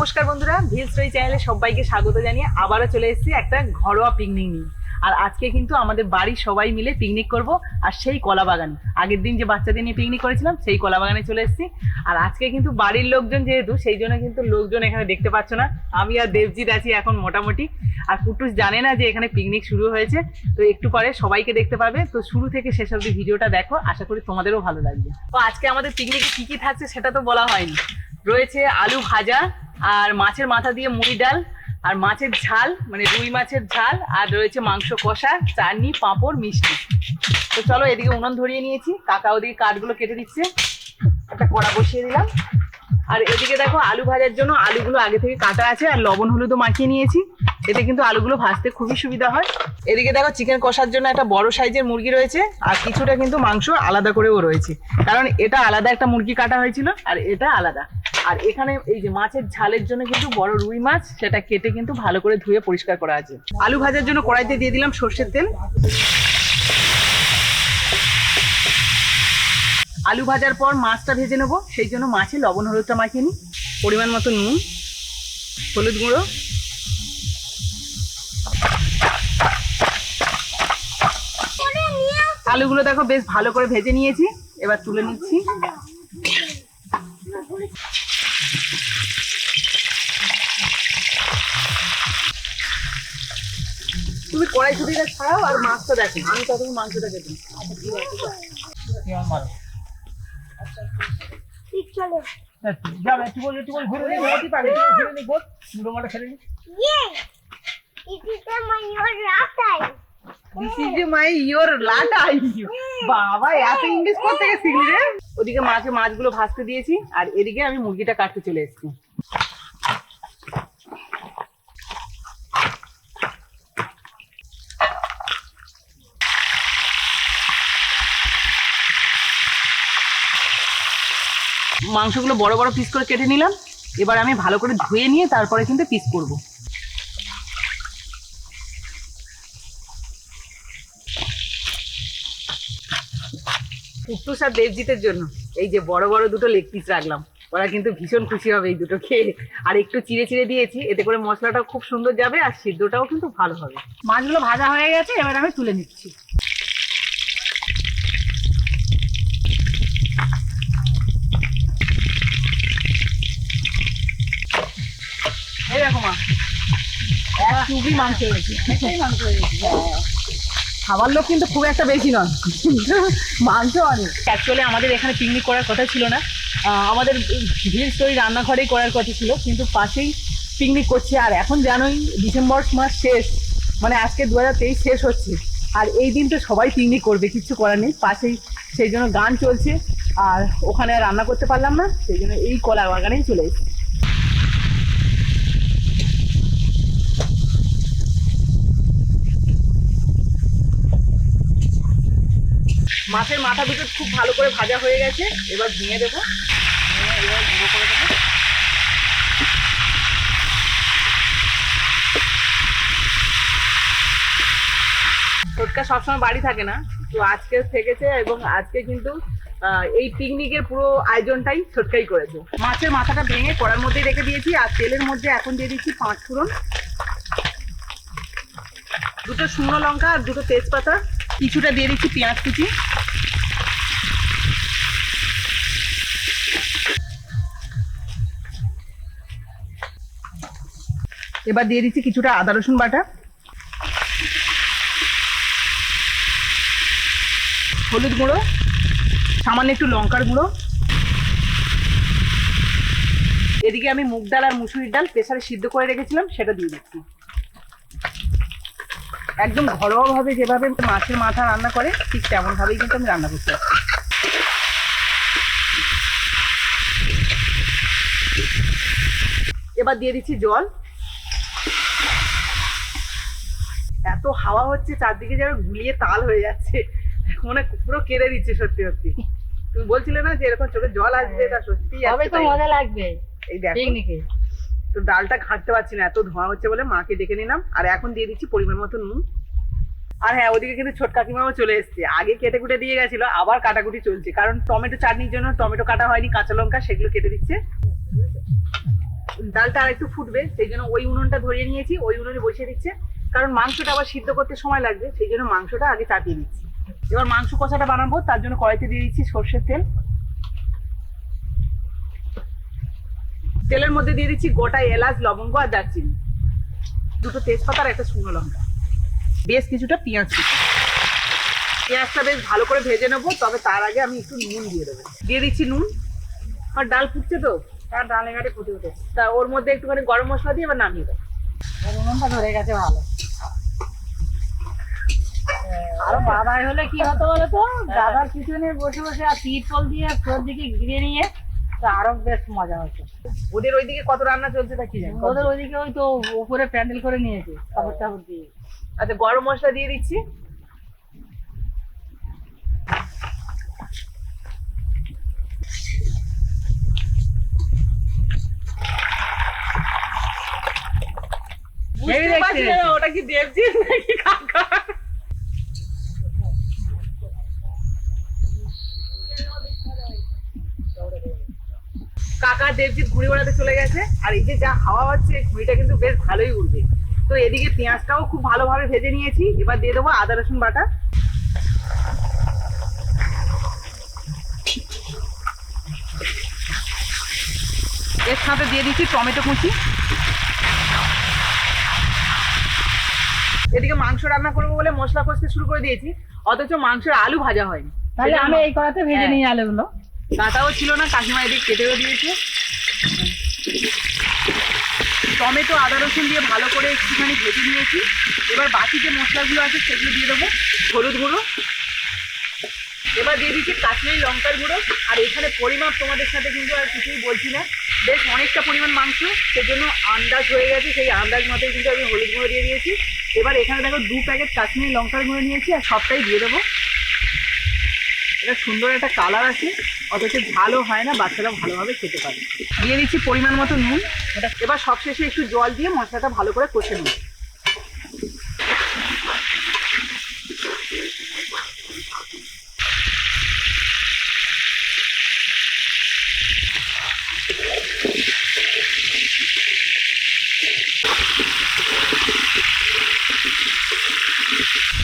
নমস্কার বন্ধুরা ভিল স্টোরি চ্যানেলে সবাইকে স্বাগত জানিয়ে আবারও চলে এসেছি একটা ঘরোয়া পিকনিক নিয়ে। আর আজকে কিন্তু আমাদের বাড়ির সবাই মিলে পিকনিক করব আর সেই কলা বাগান আগের দিন যে বাচ্চাদের নিয়ে পিকনিক করেছিলাম, সেই কলা বাগানে চলে এসেছি। আর আজকে কিন্তু বাড়ির লোকজন যেহেতু, সেই জন্য কিন্তু লোকজন এখানে দেখতে পাচ্ছ না। আমি আর দেবজিৎ আছি এখন মোটামুটি। আর কুটুস জানে না যে এখানে পিকনিক শুরু হয়েছে, তো একটু পরে সবাইকে দেখতে পাবে। তো শুরু থেকে শেষ অব্দি ভিডিওটা দেখো, আশা করি তোমাদেরও ভালো লাগবে। তো আজকে আমাদের পিকনিকে কী কী থাকছে সেটা তো বলা হয়নি। রয়েছে আলু ভাজা আর মাছের মাথা দিয়ে মুড়ি ডাল আর মাছের ঝাল মানে রুই মাছের ঝাল আর রয়েছে মাংস কষা, চাটনি, পাঁপড়, মিষ্টি। তো চলো এদিকে উনুন ধরিয়ে নিয়েছি। কাকা ওদিকে কাঠগুলো কেটে দিচ্ছে। একটা কড়া বসিয়ে দিলাম। আর এদিকে দেখো আলু ভাজার জন্য আলুগুলো আগে থেকে কাটা আছে আর লবণ, হলুদও মাখিয়ে নিয়েছি। এতে কিন্তু আলুগুলো ভাজতে খুবই সুবিধা হয়। এদিকে দেখো চিকেন কষার জন্য একটা বড় সাইজের মুরগি রয়েছে আর কিছুটা কিন্তু মাংস আলাদা করেও রয়েছে। কারণ এটা আলাদা একটা মুরগি কাটা হয়েছিল আর এটা আলাদা। আর এখানে এই যে মাছের ঝালের জন্য কিন্তু বড় রুই মাছ, সেটা কেটে কিন্তু ভালো করে ধুয়ে পরিষ্কার করা আছে। আলু ভাজার জন্য কড়াইতে দিয়ে দিলাম সর্ষের তেল। আলু ভাজার পর মাছটা ভেজে নেব, সেই জন্য মাছে লবণ, হলুদটা মাখিয়ে নিই। পরিমাণ মতো নুন, হলুদ গুঁড়ো। আলুগুলো দেখো বেশ ভালো করে ভেজে নিয়েছি, এবার তুলে নিচ্ছি। তুমি কড়াই ছুটিটা ছাড়াও আর মাছটা দেখো। আমি ততক্ষণ মাংসটা কেটে নিই। চলো। যাবে একটু বলে একটু বলে ঘুরে নিই ঘুরে পাবে ঘুরে নিই গোট মুড়ো মাটা ফেলে ইয়ে ইটিতে মাইওর রাস্তায় দিস ইজ মাই ইওর লাটা বাবা এত ইংলিশ করতে শিখলি রে? ওদিকে মাছে মাছগুলো ভাজতে দিয়েছি আর এদিকে আমি মুরগিটা কাটতে চলে এসেছি। মাংসগুলো বড় বড় পিস করে কেটে নিলাম। এবার আমি ভালো করে ধুয়ে নিয়ে তারপরে কিন্তু পিস করব। কুট্টুস আর দেবজিতের জন্য এই যে বড় বড় দুটো লেগ পিস রাখলাম। ওরা কিন্তু ভীষণ খুশি হবে এই দুটো খেয়ে আর একটু চিড়ে চিড়ে দিয়েছি, এতে করে মশলাটাও খুব সুন্দর যাবে আর সিদ্ধটাও কিন্তু ভালো হবে। মাছগুলো ভাজা হয়ে গেছে, এবার আমি তুলে নিচ্ছি। দেখো মা। মাংস হয়েছে মাংস হয়েছে খাবার লোক কিন্তু খুব একটা বেশি নয়। মাংস অনেক অ্যাকচুয়ালি আমাদের এখানে পিকনিক করার কথা ছিল না। আমাদের ভিড় স্টোরি রান্নাঘরেই করার কথা ছিল। কিন্তু পাশেই পিকনিক করছে। আর এখন জানোই ডিসেম্বর মাস শেষ। মানে আজকে দুহাজার তেইশ শেষ হচ্ছে। আর এই দিন তো সবাই পিকনিক করবে। কিছু করার নেই। পাশেই সেই জন্য গান চলছে। আর ওখানে রান্না করতে পারলাম না। সেই জন্য এই কলা বাগানেই চলে এসেছি। মাছের মাথা দুটো খুব ভালো করে ভাজা হয়ে গেছে, এবার ভেঙে দেবো। ভেঙে এবার সবসময় বাড়ি থাকে না, তো আজকে থেকেছে এবং আজকে কিন্তু এই পিকনিকের পুরো আয়োজনটাই ছোটকাই করেছে। মাছের মাথাটা ভেঙে কড়ার মধ্যে রেখে দিয়েছি, আর তেলের মধ্যে এখন দিয়ে দিচ্ছি পাঁচ ফোড়ন। দুটো শুকনো লঙ্কা আর দুটো তেজপাতা। কিছুটা দিয়ে দিচ্ছি পেঁয়াজ কুচি। এবার দিয়ে দিচ্ছি কিছুটা আদা, রসুন বাটা। হলুদ গুঁড়ো, সামান্য একটু লঙ্কার গুঁড়ো। এদিকে আমি মুগ ডাল আর মুসুরির ডাল প্রেসারে সিদ্ধ করে রেখেছিলাম, সেটা দিয়ে দিচ্ছি। একদম ঘরোয়া ভাবে যেভাবে মাছের মাথা রান্না করে ঠিক তেমন ভাবেই কিন্তু আমি রান্না করতে পারছি। এবার দিয়ে দিচ্ছি জল। এত হাওয়া হচ্ছে চারদিকে যেন গুলিয়ে তাল হয়ে যাচ্ছে। মনে পুরো কেড়ে দিচ্ছে সত্যি সত্যি। তুমি বলছিলে না যে এরকম চোখে জল আসবে তা সত্যি তো মজা লাগবে এই দেখো। তো ডালটা ঘাঁটতে পারছি না, এত ধোঁয়া হচ্ছে বলে মাকে ডেকে নিলাম। আর এখন দিয়ে দিচ্ছি পরিমাণ মতো নুন। আর হ্যাঁ ওদিকে কিন্তু ছোট কাকিমাও চলে এসছে। আগে কেটে কুটে দিয়ে গেছিল, আবার কাটাকুটি চলছে। কারণ টমেটো চাটনির জন্য টমেটো কাটা হয়নি, কাঁচা লঙ্কা সেগুলো কেটে দিচ্ছে। ডালটা আর একটু ফুটবে, সেই জন্য ওই উনুনটা ধরিয়ে নিয়েছি, ওই উনুনে বসিয়ে দিচ্ছে। কারণ মাংসটা আবার সিদ্ধ করতে সময় লাগবে, সেই জন্য মাংসটা আগে চাপিয়ে দিচ্ছি এবার মাংস কষাটা বানাবো, তার জন্য কড়াইতে দিয়ে দিচ্ছি সর্ষের তেল। তেলের মধ্যে দিয়ে দিচ্ছি গোটা এলাচ লবঙ্গ আর দারচিনি। দুটো তেজপাতা আর একটা শুকনো লঙ্কা। বেশ কিছুটা পেঁয়াজ পেঁয়াজটা বেশ ভালো করে ভেজে নেব তবে তার আগে আমি একটু নুন দিয়ে দেবো। দিয়ে দিচ্ছি নুন। আর ডাল ফুটছে তো? তার ডাল এগারে ফুটে উঠে তা ওর মধ্যে একটুখানি গরম মশলা দিয়ে এবার নামিয়ে দেবো। উনুনটা ধরে গেছে ভালো। আরও বাবাই হলে কি হতো বলতো? দাদার পিছনে বসে বসে আর তিরপল দিয়ে দিকে ঘিরে নিয়ে তা আরও বেশ মজা হতো। ওদের ওইদিকে কত রান্না চলছে তা কি জানি? ওদের ওইদিকে ওই তো উপরে প্যান্ডেল করে নিয়েছে কাপড় টাপড় দিয়ে। আচ্ছা গরম মশলা দিয়ে দিচ্ছি। ওটা কি দেবজিৎ নাকি কাকা দেবজিৎ ঘুড়ি ওড়াতে চলে গেছে আর এই যে যা হাওয়া হচ্ছে ঘুড়িটা কিন্তু বেশ ভালোই উড়বে। তো এদিকে পেঁয়াজটাও খুব ভালোভাবে ভেজে নিয়েছি এবার দিয়ে দেবো আদা রসুন বাটা। এর সাথে দিয়ে দিচ্ছি টমেটো কুচি। এদিকে মাংস রান্না করব বলে মশলা কষতে শুরু করে দিয়েছি অথচ মাংসের আলু ভাজা হয়নি। তাহলে আমি এই কড়াতে ভেজে হ্যাঁ। নিয়ে আলুগুলো। কাঁটাও ছিল না, কাকিমা এদিকে কেটেও দিয়েছে। টমেটো, আদা, রসুন দিয়ে ভালো করে একটুখানি ভেজে নিয়েছি। এবার বাকি যে মশলাগুলো আছে সেগুলো দিয়ে দেবো, হলুদ গুঁড়ো। এবার দিয়ে দিচ্ছি কাশ্মীরি লঙ্কার গুঁড়ো। আর এখানে পরিমাপ তোমাদের সাথে কিন্তু আর কিছুই বলছি না। বেশ অনেকটা পরিমাণ মাংস, সেজন্য আন্দাজ হয়ে গেছে, সেই আন্দাজ মতোই কিন্তু আমি হলুদ গুঁড়ো দিয়ে দিয়েছি। এবার এখানে দেখো দু প্যাকেট কাশ্মীরি লঙ্কার গুঁড়ো নিয়েছি, আর সবটাই দিয়ে দেবো। এটা সুন্দর একটা কালার আছে অথচ ভালো হয় না, বাচ্চারা ভালোভাবে খেতে পারে। দিয়ে দিচ্ছি পরিমাণ মতো নুন। এবার সবশেষে একটু জল দিয়ে মশলাটা ভালো করে কষে নেব।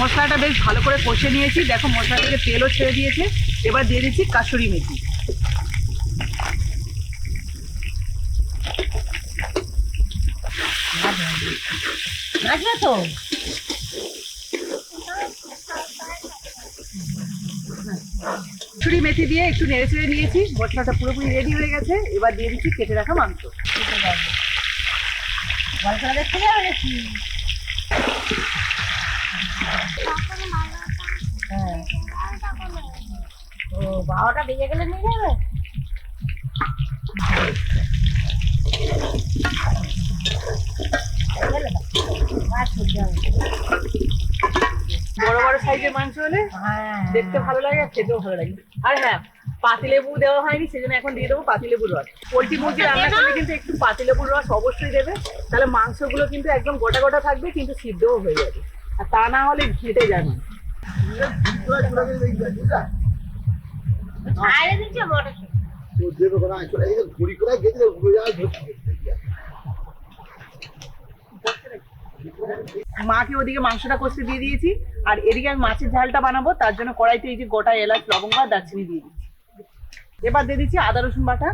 মশলাটা বেশ ভালো করে কষে নিয়েছি। দেখো মশলা থেকে তেলও ছেড়ে দিয়েছে। এবার দিয়ে দিচ্ছি কাসুরি মেথি। তো? কাসুরি মেথি দিয়ে একটু নেড়ে চেড়ে নিয়েছি। মশলাটা পুরোপুরি রেডি হয়ে গেছে। এবার দিয়ে দিচ্ছি কেটে রাখা মাংস। দেখতে যাবে নাকি হ্যাঁ ও বারোটা বেজে গেলে নিয়ে যাবে। বড় বড় সাইজের মাংস হলে দেখতে ভালো লাগে আর খেতেও ভালো লাগে। আর হ্যাঁ পাতিলেবু দেওয়া হয়নি সেজন্য এখন দিয়ে দেবো পাতিলেবুর রস। পোলট্রি মুরগি রান্না করলে কিন্তু একটু পাতিলেবুর রস অবশ্যই দেবে। তাহলে মাংসগুলো কিন্তু একদম গোটা গোটা থাকবে কিন্তু সিদ্ধও হয়ে যাবে। আর তা না হলে ঘেটে যাবে। মাকে ওদিকে মাংসটা কষতে দিয়ে দিয়েছি আর এদিকে আমি মাছের ঝালটা বানাবো তার জন্য কড়াইতে এই যে গোটা এলাচ লবঙ্গ আর দারচিনি দিয়ে দিচ্ছি। এবার দিয়ে দিচ্ছি আদা রসুন বাটা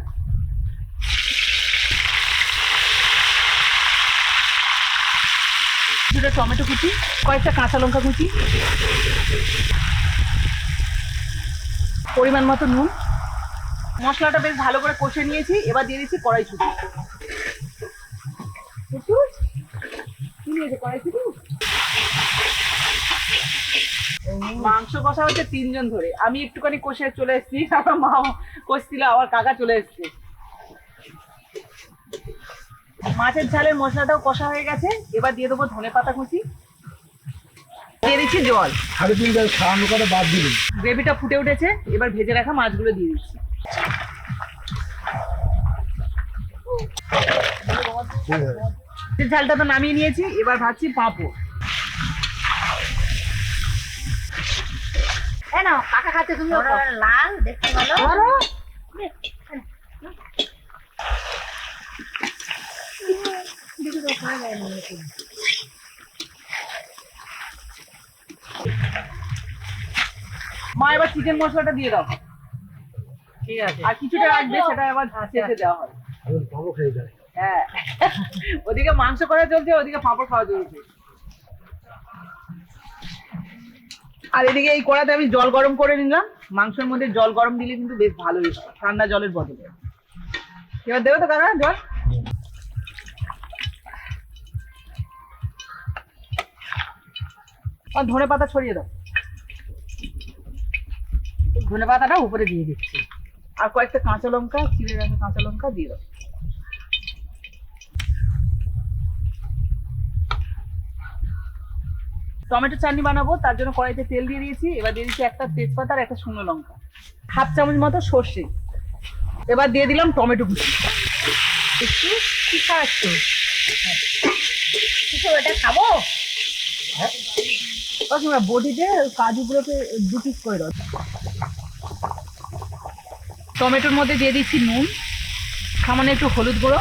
দুটো টমেটো কুচি, কয়েকটা কাঁচা লঙ্কা কুচি, পরিমাণ মতো নুন। মশলাটা বেশ ভালো করে কষে নিয়েছি, এবার দিয়ে দিচ্ছি কড়াইশুঁটি। মাংস কষা হচ্ছে তিনজন ধরে। আমি একটুখানি কষে চলে এসেছি, আমার মা কষছিল, আবার কাকা চলে এসছে। মাছের ঝালের মশলাটাও কষা হয়ে গেছে। এবার দিয়ে দেবো ধনে পাতা কুচি। দিয়ে দিচ্ছি জল। সাড়ে তিনটা খাওয়ানো করে বাদ দিলেন গ্রেভিটা ফুটে উঠেছে। এবার ভেজে রাখা মাছগুলো দিয়ে দিচ্ছি। মাছের ঝালটা তো নামিয়ে নিয়েছি। এবার ভাবছি পাঁপড়। এই নাও, কাকা খাচ্ছে খাও। লাল দেখতে ভালো। মা এবার চিকেন মশলাটা দিয়ে দাও। ঠিক আছে। আর কিছুটা রাখবে সেটা আবার শেষে দেওয়া হবে। হ্যাঁ। ওদিকে মাংস করা চলছে ওদিকে পাঁপড় খাওয়া চলছে। আর এদিকে এই কড়াতে আমি জল গরম করে নিলাম। মাংসের মধ্যে জল গরম দিলে কিন্তু বেশ ভালোই হয় ঠান্ডা জলের বদলে। এবার দেবে তো কাকা জল? আর ধনে পাতা ছড়িয়ে দাও। ধনে পাতাটা উপরে দিয়ে দিচ্ছি। আর কয়েকটা কাঁচা লঙ্কা, চিড়ে রাখা কাঁচা লঙ্কা দিয়ে দাও। টমেটো চাটনি বানাবো, তার জন্য কড়াইতে তেল দিয়ে দিয়েছি। এবার দিয়ে দিচ্ছি একটা তেজপাতা আর একটা শুকনো লঙ্কা। হাফ চামচ মতো সর্ষে। এবার দিয়ে দিলাম টমেটো কুচি। একটু খাচ্ছ কিছু এটা খাব? তোমরা বডিতে কাজুগুলোকে দু পিস করে দাও। টমেটোর মধ্যে দিয়ে দিচ্ছি নুন, সামান্য একটু হলুদ গুঁড়ো।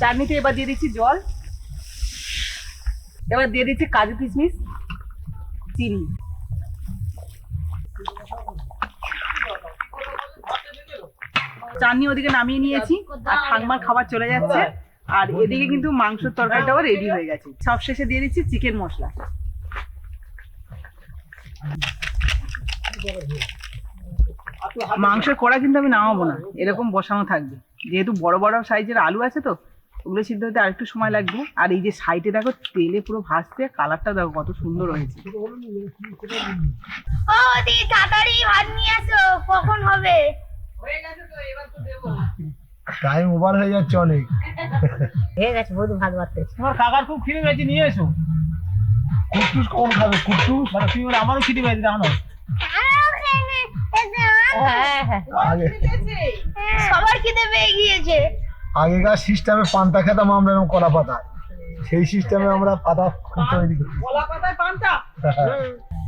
চাটনিতে এবার দিয়ে দিচ্ছি জল। এবার দিয়ে দিচ্ছি কাজু কিশমিশ, চিনি। চাটনি ওদিকে নামিয়ে নিয়েছি আর ঠাকমার খাবার চলে যাচ্ছে। আর এদিকে কিন্তু মাংসের তরকারিটাও রেডি হয়ে গেছে। সব শেষে দিয়ে দিচ্ছি চিকেন মশলা। মাংসের কড়া কিন্তু আমি নামাবো না এরকম বসানো থাকবে। যেহেতু বড় বড় সাইজের আলু আছে তো ওগুলো সিদ্ধ হতে আরেকটু সময় লাগবে। আর এই যে সাইডে দেখো তেলে পুরো ভাজতে কালারটা দেখো কত সুন্দর হয়েছে। ও দি তাড়াতাড়ি ভাত নিয়ে আসো কখন হবে হয়ে গেছে তো এবার তো দেবো টাইম ওভার হয়ে যাচ্ছে অনেক। হয়ে গেছে বহুত ভাত বাড়তে তোমার কাকার খুব খিদে পেয়েছে নিয়ে এসো। কুটুস কখন খাবে? কুটুস মানে তুমি বলে আমারও খিদে পেয়েছে জানো হ্যাঁ হ্যাঁ। সবার খিদে পেয়ে গিয়েছে। আগেকার সিস্টেমে পান্তা খেতাম আমরা এরকম কলা পাতা। সেই সিস্টেমে আমরা পাতা খুব তৈরি করি কলা পাতায় পান্তা?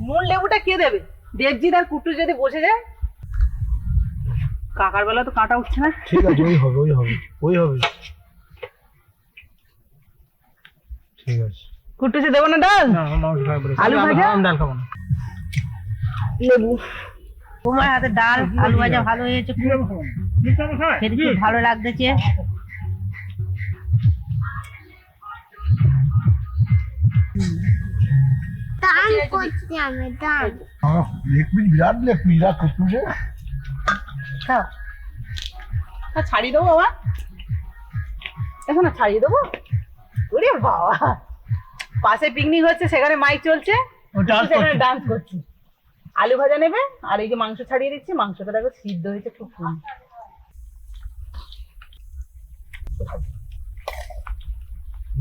নুন লেবুটা কে দেবে? দেবজিৎ আর কুট্টু যদি বসে যায় কাকার বেলা তো কাঁটা উঠছে না ঠিক আছে ওই হবে ওই হবে ওই হবে ঠিক আছে কুট্টু দেবো না ডাল। আলু ভাজা? ডাল খাব না লেবু তোমার হাতে ডাল আলু ভাজা ভালো হয়েছে খেতে খুব ভালো লাগতেছে দান করছি আমি বিরাট পিস বিরাট কুটুসে খাও। হ্যাঁ ছাড়িয়ে দেবো বাবা? এখন ছাড়িয়ে দেবো? ওরে বাবা। পাশে পিকনিক হচ্ছে সেখানে মাইক চলছে। সেখানে ডান্স করছি। আলু ভাজা নেবে আর এই যে মাংস ছাড়িয়ে দিচ্ছি মাংসটা দেখো সিদ্ধ হয়েছে খুব সুন্দর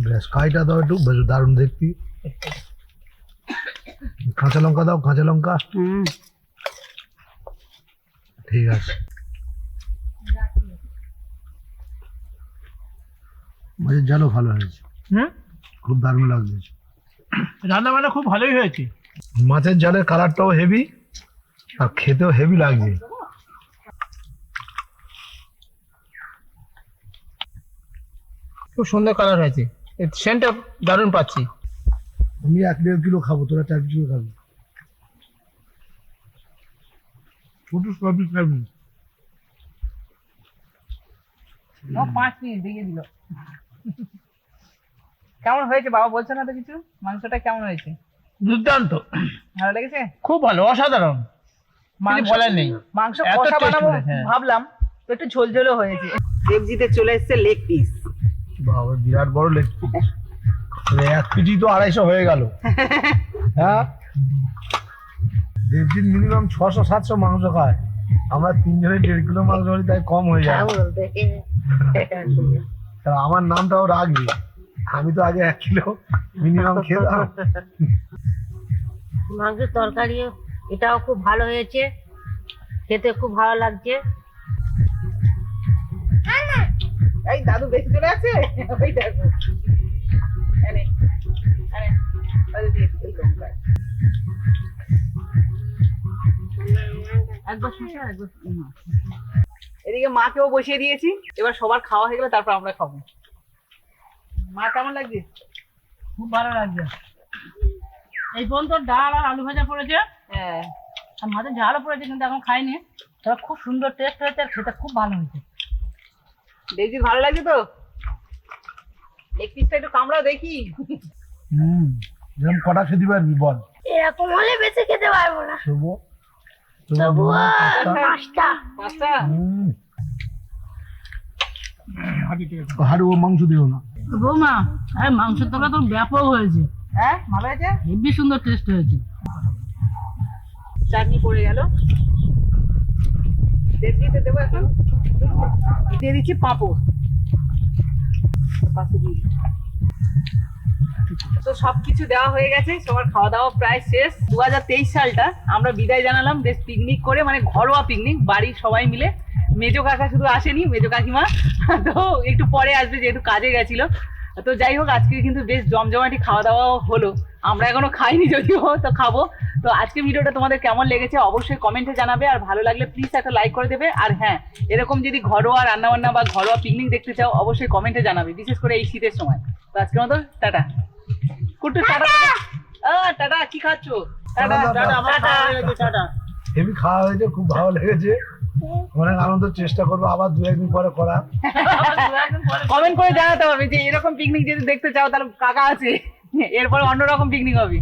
ব্যাস কাইটা দাও একটু বেশ দারুণ দেখতি। কাঁচা লঙ্কা দাও কাঁচা লঙ্কা। হুম। ঠিক আছে। মাছের জালও ভালো হয়েছে। হুম? খুব দারুণ লাগছে। রান্না বান্না খুব ভালোই হয়েছে। মাছের জালের কালারটাও হেভি আর খেতেও হেভি লাগছে। খুব সুন্দর কালার হয়েছে। সেন্টটা দারুণ পাচ্ছি। আমি এক দেড় কিলো খাব তোরা চার কিলো খাবি। ছোট সবই খাবি। ও পাঁচ মিনিট দিয়ে দিল। কেমন হয়েছে? বাবা বলছে না তো কিছু? মাংসটা কেমন হয়েছে? দুর্দান্ত। ভালো লেগেছে? খুব ভালো অসাধারণ। কিছু বলার নেই। মাংস কষা বানাবো হ্যাঁ। ভাবলাম তো একটু ঝোলঝোলও হয়েছে। দেবজিতে চলে এসেছে লেগ পিস। বাবা বিরাট বড় লেগ পিস। এক কেজি তো আড়াইশো হয়ে গেল। হ্যাঁ? দেবজিৎ মিনিমাম ছশো সাতশো মাংস খায়। আমরা তিনজনে দেড় কিলো মাংস হলে তাই কম হয়ে যায়। তা আমার নামটাও রাখবে আমি তো আগে এক কিলো মিনিমাম খেতাম। মাংসের তরকারি এটাও খুব ভালো হয়েছে। খেতে খুব ভালো লাগছে। এই দাদু বেশি চলে আছে ওই দেখো। দিয়ে লঙ্কা। একবার একবার। এদিকে মাকেও বসিয়ে দিয়েছি। এবার সবার খাওয়া হয়ে গেলে তারপর আমরা খাব। মা কেমন লাগছে? খুব ভালো লাগছে। এই পর্যন্ত ডাল আর আলু ভাজা পড়েছে। হ্যাঁ। আর মাঝে ঝালও পড়েছে কিন্তু এখন খাইনি। তবে খুব সুন্দর টেস্ট হয়েছে আর খেতে খুব ভালো হয়েছে। দেখছি ভালো লাগছে তো? লেগ পিসটা একটু কামড়াও দেখি। হুম যেরকম কটা খেতে পারবি বল। এরকম হলে বেশি খেতে পারব না। তবুও তবুও পাঁচটা হুম। হাড়ু ও মাংস দিও না। বৌমা আরে মাংসের তরকা তো ব্যাপক হয়েছে। হ্যাঁ ভালো হয়েছে? হেবি সুন্দর টেস্ট হয়েছে। চাটনি পড়ে গেল। দেড় দিতে দেবো এখন? দিয়ে দিচ্ছি পাঁপড়। পাশে দিয়ে। তো সবকিছু দেওয়া হয়ে গেছে, সবার খাওয়া দাওয়া প্রায় শেষ। দুহাজার তেইশ সালটা আমরা বিদায় জানালাম, বেশ পিকনিক করে মানে ঘরোয়া পিকনিক বাড়ির সবাই মিলে। মেজো কাকা শুধু আসেনি, মেজো কাকিমা। তো একটু পরে আসবে, যেহেতু কাজে গেছিল। তো যাই হোক, আজকে কিন্তু বেশ জমজমাটি খাওয়া দাওয়াও হলো। আমরা এখনও খাইনি যদিও, তো খাব। তো আজকে ভিডিওটা তোমাদের কেমন লেগেছে অবশ্যই কমেন্টে জানাবে, আর ভালো লাগলে প্লিজ একটা লাইক করে দেবে। আর হ্যাঁ এরকম যদি ঘরোয়া রান্নাবান্না বা ঘরোয়া পিকনিক দেখতে চাও, অবশ্যই কমেন্টে জানাবে, বিশেষ করে এই শীতের সময়। তো আজকের মতো, টাটা। কুটু টাটা ও টাটা। কি খাচ্ছ? টাটা টাটা, টাটা হেভি খাওয়া হয়েছে খুব ভালো লেগেছে। অনেক আনন্দ চেষ্টা করব আবার দু একদিন পরে করা কমেন্ট করে জানাতে হবে যে এরকম পিকনিক যদি দেখতে চাও তাহলে কাকা আছে। এরপর অন্যরকম পিকনিক হবে।